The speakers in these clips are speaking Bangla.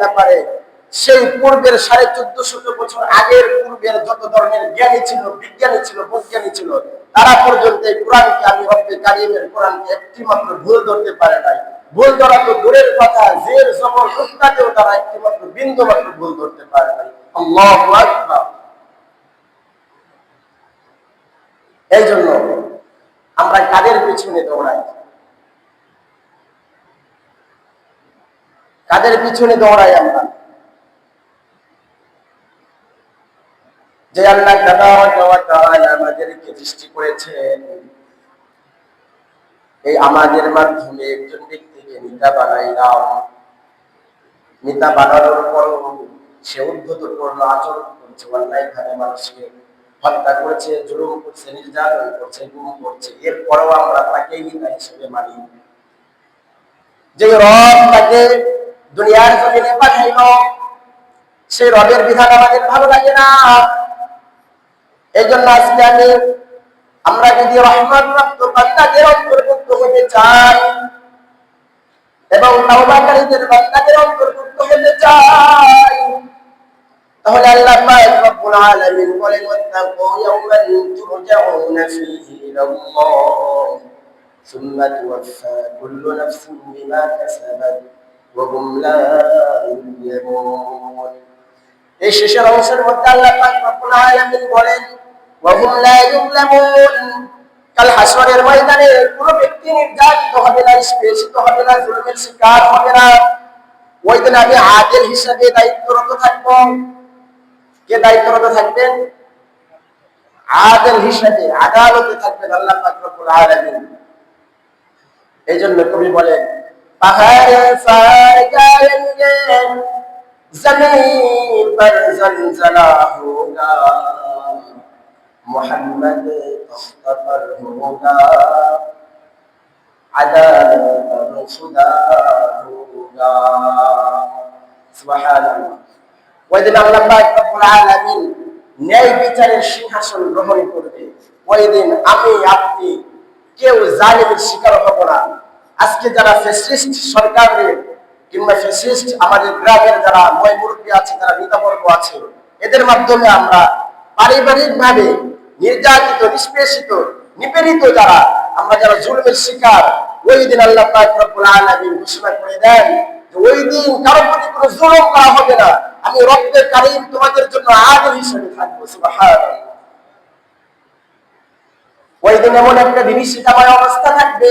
ব্যাপারে সেই পূর্বের সাড়ে বছর আগের পূর্বের যত ধরনের জ্ঞানী ছিল, বিজ্ঞানী ছিল ছিল, তারা পর্যন্ত এই কোরআনকে আমি কারিমের কোরআনকে একটি মাত্র ভুল ধরতে পারে নাই। ভুল ধরা তো দূরের কথা, জের, জবর তারা বিন্দু মাত্র ভুল ধরতে পারে নাই। এই জন্য আমরা কাদের পিছনে দৌড়াই? কাদের পিছনে দৌড়াই আমরা? যে আল্লাহ আমাদেরকে সৃষ্টি করেছেন। এই আমাদের মাধ্যমে একজন ব্যক্তিকে নেতা বানাইলাম। নেতা বানানোর পর সে উদ্ভূত করল আচরণ করছে, অন্যায় ভাবে মানুষকে হত্যা করছে, জুলুম করছে, নির্যাতন করছে, গুম করছে। এরপরেও আমরা তাকেই নেতা হিসেবে মানি। যে রব তাকে দুনিয়ার জমিনে পাঠাইল। সেই রবের বিধান আমাদের ভালো লাগে না। এই জন্য আজকে আমি, আমরা যদি রহমান প্রাপ্ত বান্দাদের অন্তর্ভুক্ত হতে চাই এবং তাওবাকারীদের বান্দাদের অন্তর্ভুক্ত হতে চাই, তাহলে আল্লাহ পাক রব্বুল আলামিন বলেন, ওয়াত্তাকু ইয়াওমান তুরজাউনা ফীহি ইলাল্লাহ, সুম্মা তুওয়াফা কুল্লু নাফসিন বিমা কাসাবাত। এই শেষের অংশের মধ্যে আল্লাহ রব্বুল আলামিন বলেন ওয়া হুম লা ইউযলামুন। কাল হাসরের ময়দানে কোনো ব্যক্তি নির্যাতিত হবে না স্পেশিত হবে না, জুলুমের শিকার হবে না। ওই দিন আমি আদেল হিসাবে দায়িত্বরত থাকব। কে দায়িত্বরত থাকবেন? আদেল হিসাবে আদালতে থাকবেন আল্লাহ পাক রব্বুল আলামিন। এই জন্য কবি বলেন পাহাড়ে ফার গায়েঙ্গে জমিন पर जलजला होगा मोहम्मद तख्त पर होगा अदालत पर खुदा होगा सुभान अल्लाह ওই দিন আল্লাহ পাক রব্বুল আলামিন ন্যায় বিচারের সিংহাসন গ্রহণ করবে ওই দিন আমি আপনি কেউ জালিমের শিকার হব না আজকে যারা ফ্যাসিস্ট সরকারের কিংবা ফ্যাসিস্ট আমাদের গ্রামের যারা ময় মুরব্বী আছে, যারা নেতাবর্গ আছে, এদের মাধ্যমে আমরা পারিবারিক ভাবে নির্যাতিত, নিষ্পেষিত, নিপীড়িত যারা, আমরা যারা জুলমের শিকার, ওই দিন আল্লাহ ঘোষণা করে দেন ওই দিন কারও প্রতি কোনো জুলুম করা হবে না। আমি রক্তের কারিম তোমাদের জন্য আদল হিসেবে থাকব ওই দিন এমন একটা বিভীষিকাময় অবস্থা থাকবে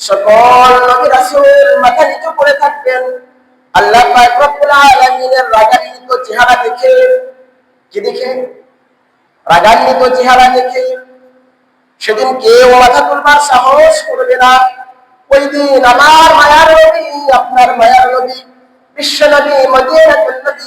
সকল নবী রাসূল মাথা নিচু করে থাকবেন। আল্লাহ পাক রব্বুল আলামিনের রাগান্বিত চেহারা দেখে, কি দেখে? রাগান্বিত চেহারা দেখে, সেদিন কেউ মাথা তুলবার সাহস করবে না। ওই দিন আমার মায়ার নবী, আপনার মায়ার নবী, বিশ্ব নবী, মদিনাতুল নবী